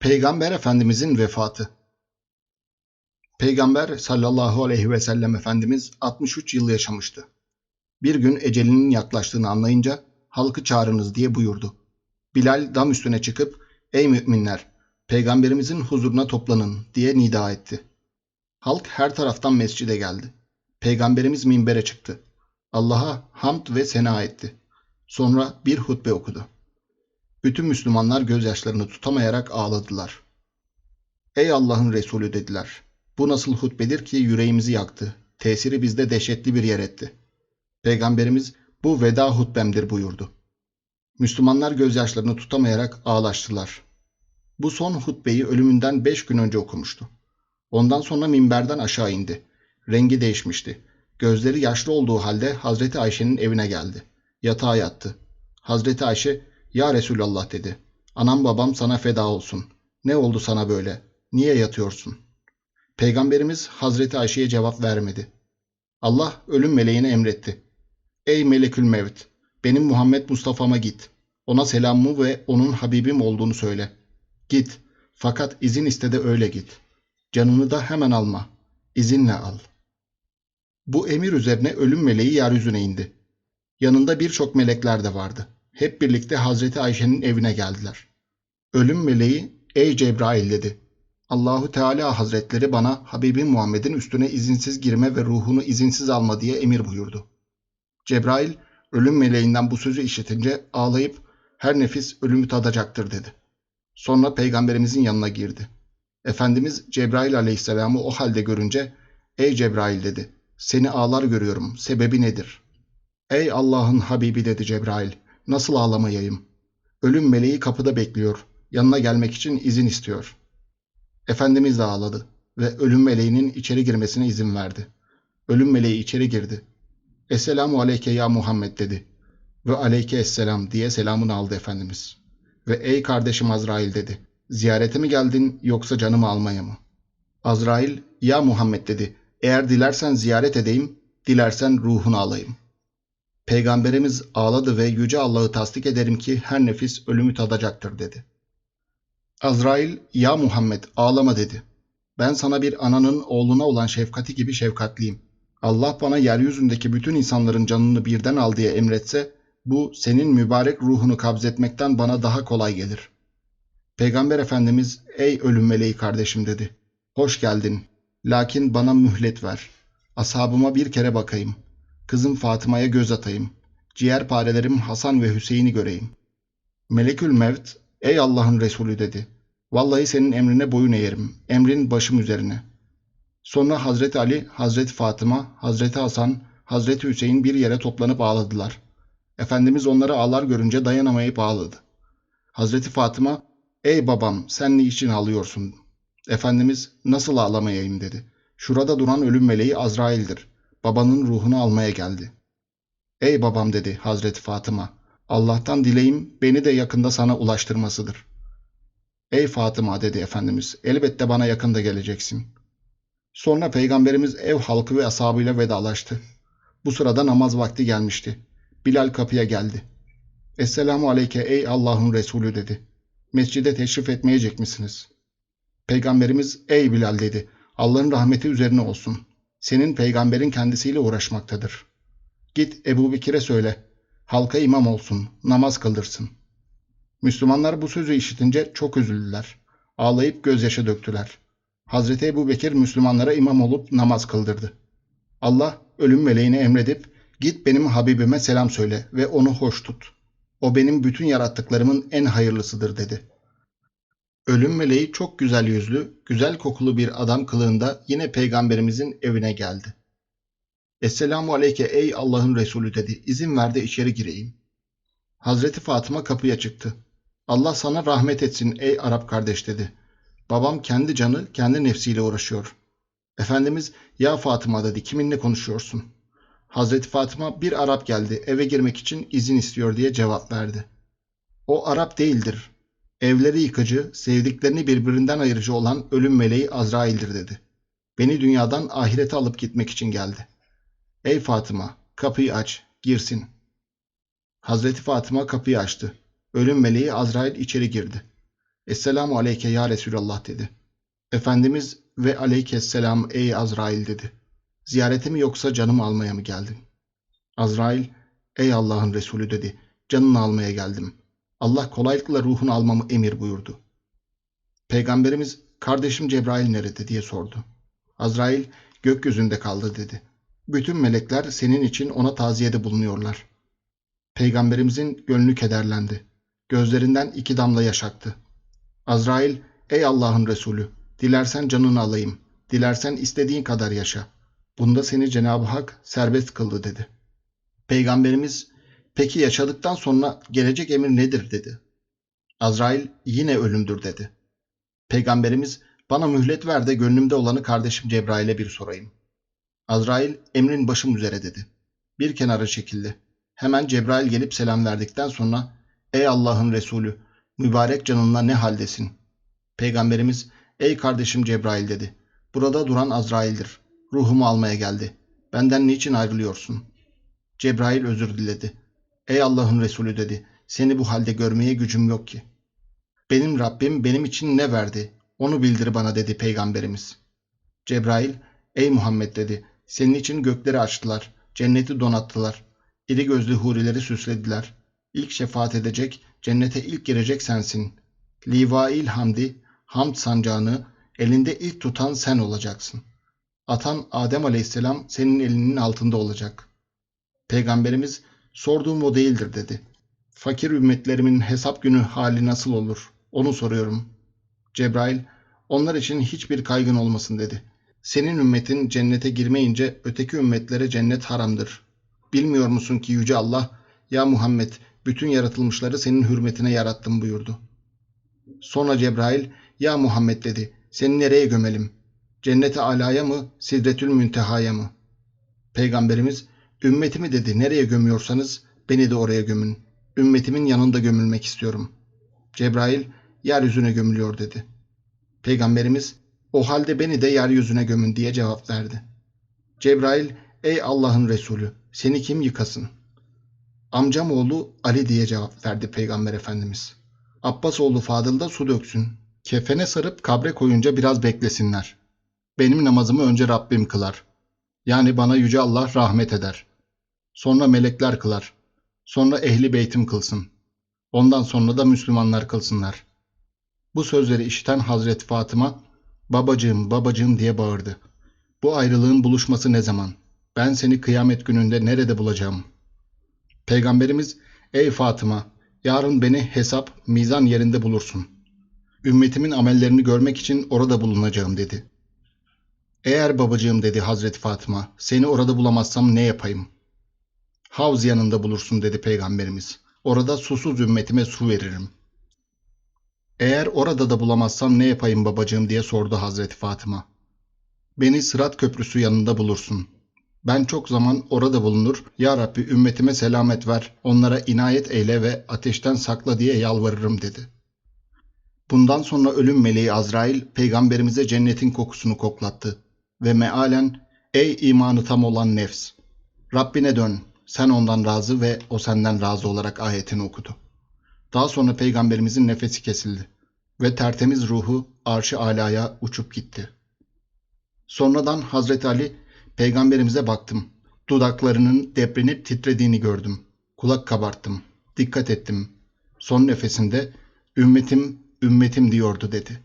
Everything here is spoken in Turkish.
Peygamber Efendimizin vefatı Peygamber sallallahu aleyhi ve sellem Efendimiz 63 yıl yaşamıştı. Bir gün ecelinin yaklaştığını anlayınca halkı çağırınız diye buyurdu. Bilal dam üstüne çıkıp ey müminler peygamberimizin huzuruna toplanın diye nida etti. Halk her taraftan mescide geldi. Peygamberimiz minbere çıktı. Allah'a hamd ve sena etti. Sonra bir hutbe okudu. Bütün Müslümanlar gözyaşlarını tutamayarak ağladılar. Ey Allah'ın Resulü dediler. Bu nasıl hutbedir ki yüreğimizi yaktı. Tesiri bizde dehşetli bir yer etti. Peygamberimiz bu veda hutbemdir buyurdu. Müslümanlar gözyaşlarını tutamayarak ağlaştılar. Bu son hutbeyi ölümünden beş gün önce okumuştu. Ondan sonra minberden aşağı indi. Rengi değişmişti. Gözleri yaşlı olduğu halde Hazreti Ayşe'nin evine geldi. Yatağa yattı. Hazreti Ayşe, Ya Resulallah dedi. Anam babam sana feda olsun. Ne oldu sana böyle? Niye yatıyorsun? Peygamberimiz Hazreti Ayşe'ye cevap vermedi. Allah ölüm meleğine emretti. Ey melekül mevt, benim Muhammed Mustafa'ma git. Ona selamımı ve onun Habibim olduğunu söyle. Git, fakat izin iste de öyle git. Canını da hemen alma. İzinle al. Bu emir üzerine ölüm meleği yeryüzüne indi. Yanında birçok melekler de vardı. Hep birlikte Hazreti Ayşe'nin evine geldiler. Ölüm meleği, ey Cebrail dedi. Allahu Teala Hazretleri bana Habibim Muhammed'in üstüne izinsiz girme ve ruhunu izinsiz alma diye emir buyurdu. Cebrail, ölüm meleğinden bu sözü işitince ağlayıp her nefis ölümü tadacaktır dedi. Sonra peygamberimizin yanına girdi. Efendimiz Cebrail aleyhisselamı o halde görünce, ey Cebrail dedi, seni ağlar görüyorum, sebebi nedir? Ey Allah'ın Habibi dedi Cebrail, nasıl ağlamayayım? Ölüm meleği kapıda bekliyor, yanına gelmek için izin istiyor. Efendimiz de ağladı ve ölüm meleğinin içeri girmesine izin verdi. Ölüm meleği içeri girdi. Esselamu aleyke ya Muhammed dedi. Ve aleyke esselam diye selamını aldı Efendimiz. Ve ey kardeşim Azrail dedi. Ziyarete mi geldin yoksa canımı almaya mı? Azrail ya Muhammed dedi. Eğer dilersen ziyaret edeyim, dilersen ruhunu alayım. Peygamberimiz ağladı ve yüce Allah'ı tasdik ederim ki her nefis ölümü tadacaktır dedi. Azrail ya Muhammed ağlama dedi. Ben sana bir ananın oğluna olan şefkati gibi şefkatliyim. Allah bana yeryüzündeki bütün insanların canını birden al diye emretse bu senin mübarek ruhunu kabzetmekten bana daha kolay gelir. Peygamber Efendimiz ey ölüm meleği kardeşim dedi. Hoş geldin. Lakin bana mühlet ver. Ashabıma bir kere bakayım. Kızım Fatıma'ya göz atayım. Ciğer parelerim Hasan ve Hüseyin'i göreyim. Melekül Mevt ey Allah'ın Resulü dedi. Vallahi senin emrine boyun eğerim. Emrin başım üzerine. Sonra Hazreti Ali, Hazreti Fatıma, Hazreti Hasan, Hazreti Hüseyin bir yere toplanıp ağladılar. Efendimiz onları ağlar görünce dayanamayıp ağladı. Hazreti Fatıma, ey babam sen niçin ağlıyorsun? Efendimiz nasıl ağlamayayım dedi. Şurada duran ölüm meleği Azrail'dir. Babanın ruhunu almaya geldi. Ey babam dedi Hazreti Fatıma. Allah'tan dileğim beni de yakında sana ulaştırmasıdır. Ey Fatıma dedi Efendimiz elbette bana yakında geleceksin. Sonra Peygamberimiz ev halkı ve ashabıyla vedalaştı. Bu sırada namaz vakti gelmişti. Bilal kapıya geldi. Esselamu aleyke ey Allah'ın Resulü dedi. Mescide teşrif etmeyecek misiniz? Peygamberimiz ey Bilal dedi. Allah'ın rahmeti üzerine olsun. Senin peygamberin kendisiyle uğraşmaktadır. Git Ebu Bekir'e söyle. Halka imam olsun, namaz kıldırsın. Müslümanlar bu sözü işitince çok üzüldüler. Ağlayıp gözyaşı döktüler. Hazreti Ebu Bekir Müslümanlara imam olup namaz kıldırdı. Allah ölüm meleğine emredip git benim Habibime selam söyle ve onu hoş tut. O benim bütün yarattıklarımın en hayırlısıdır dedi. Ölüm meleği çok güzel yüzlü, güzel kokulu bir adam kılığında yine peygamberimizin evine geldi. Esselamu aleyke ey Allah'ın Resulü dedi. İzin ver de içeri gireyim. Hazreti Fatıma kapıya çıktı. Allah sana rahmet etsin ey Arap kardeş dedi. Babam kendi canı, kendi nefsiyle uğraşıyor. Efendimiz, ya Fatıma dedi, kiminle konuşuyorsun? Hazreti Fatıma, bir Arap geldi, eve girmek için izin istiyor diye cevap verdi. O Arap değildir. Evleri yıkıcı, sevdiklerini birbirinden ayırıcı olan ölüm meleği Azrail'dir dedi. Beni dünyadan ahirete alıp gitmek için geldi. Ey Fatıma, kapıyı aç, girsin. Hazreti Fatıma kapıyı açtı. Ölüm meleği Azrail içeri girdi. Esselamu aleyke ya Resulallah dedi. Efendimiz ve aleykesselam ey Azrail dedi. Ziyarete mi yoksa canımı almaya mı geldin? Azrail ey Allah'ın Resulü dedi. Canını almaya geldim. Allah kolaylıkla ruhunu almamı emir buyurdu. Peygamberimiz kardeşim Cebrail nerede diye sordu. Azrail gökyüzünde kaldı dedi. Bütün melekler senin için ona taziyede bulunuyorlar. Peygamberimizin gönlü kederlendi. Gözlerinden iki damla yaş aktı. Azrail, ey Allah'ın Resulü, dilersen canını alayım, dilersen istediğin kadar yaşa. Bunda seni Cenab-ı Hak serbest kıldı dedi. Peygamberimiz, peki yaşadıktan sonra gelecek emir nedir dedi. Azrail, yine ölümdür dedi. Peygamberimiz, bana mühlet ver de gönlümde olanı kardeşim Cebrail'e bir sorayım. Azrail, emrin başım üzere dedi. Bir kenara çekildi. Hemen Cebrail gelip selam verdikten sonra, ey Allah'ın Resulü, mübarek canınla ne haldesin? Peygamberimiz, ey kardeşim Cebrail dedi. Burada duran Azrail'dir. Ruhumu almaya geldi. Benden niçin ayrılıyorsun? Cebrail özür diledi. Ey Allah'ın Resulü dedi. Seni bu halde görmeye gücüm yok ki. Benim Rabbim benim için ne verdi? Onu bildir bana dedi Peygamberimiz. Cebrail, ey Muhammed dedi. Senin için gökleri açtılar, cenneti donattılar. İri gözlü hurileri süslediler. İlk şefaat edecek, cennete ilk girecek sensin. Livail hamdi, hamd sancağını elinde ilk tutan sen olacaksın. Atan Adem aleyhisselam senin elinin altında olacak. Peygamberimiz sorduğum o değildir dedi. Fakir ümmetlerimin hesap günü hali nasıl olur? Onu soruyorum. Cebrail, onlar için hiçbir kaygın olmasın dedi. Senin ümmetin cennete girmeyince öteki ümmetlere cennet haramdır. Bilmiyor musun ki Yüce Allah, ya Muhammed bütün yaratılmışları senin hürmetine yarattım buyurdu. Sonra Cebrail, ya Muhammed dedi, seni nereye gömelim? Cennete alaya mı, sidretül müntehaya mı? Peygamberimiz, ümmetimi dedi, nereye gömüyorsanız beni de oraya gömün. Ümmetimin yanında gömülmek istiyorum. Cebrail, yeryüzüne gömülüyor dedi. Peygamberimiz, o halde beni de yeryüzüne gömün diye cevap verdi. Cebrail, ey Allah'ın Resulü, seni kim yıkasın? Amcam oğlu Ali diye cevap verdi Peygamber Efendimiz. Abbas oğlu Fadıl da su döksün. Kefene sarıp kabre koyunca biraz beklesinler. Benim namazımı önce Rabbim kılar. Yani bana Yüce Allah rahmet eder. Sonra melekler kılar. Sonra ehli beytim kılsın. Ondan sonra da Müslümanlar kılsınlar. Bu sözleri işiten Hazreti Fatıma, babacığım babacığım diye bağırdı. Bu ayrılığın buluşması ne zaman? Ben seni kıyamet gününde nerede bulacağım? Peygamberimiz, ey Fatıma, yarın beni hesap, mizan yerinde bulursun. Ümmetimin amellerini görmek için orada bulunacağım dedi. Eğer babacığım dedi Hazreti Fatıma, seni orada bulamazsam ne yapayım? Havz yanında bulursun dedi Peygamberimiz. Orada susuz ümmetime su veririm. Eğer orada da bulamazsam ne yapayım babacığım diye sordu Hazreti Fatıma. Beni Sırat Köprüsü yanında bulursun. Ben çok zaman orada bulunur, Ya Rabbi ümmetime selamet ver, onlara inayet eyle ve ateşten sakla diye yalvarırım dedi. Bundan sonra ölüm meleği Azrail peygamberimize cennetin kokusunu koklattı ve mealen ey imanı tam olan nefs Rabbine dön sen ondan razı ve o senden razı olarak ayetini okudu. Daha sonra peygamberimizin nefesi kesildi ve tertemiz ruhu arşı alaya uçup gitti. Sonradan Hazreti Ali peygamberimize baktım. Dudaklarının deprenip titrediğini gördüm. Kulak kabarttım. Dikkat ettim. Son nefesinde ümmetim ümmetim diyordu dedi.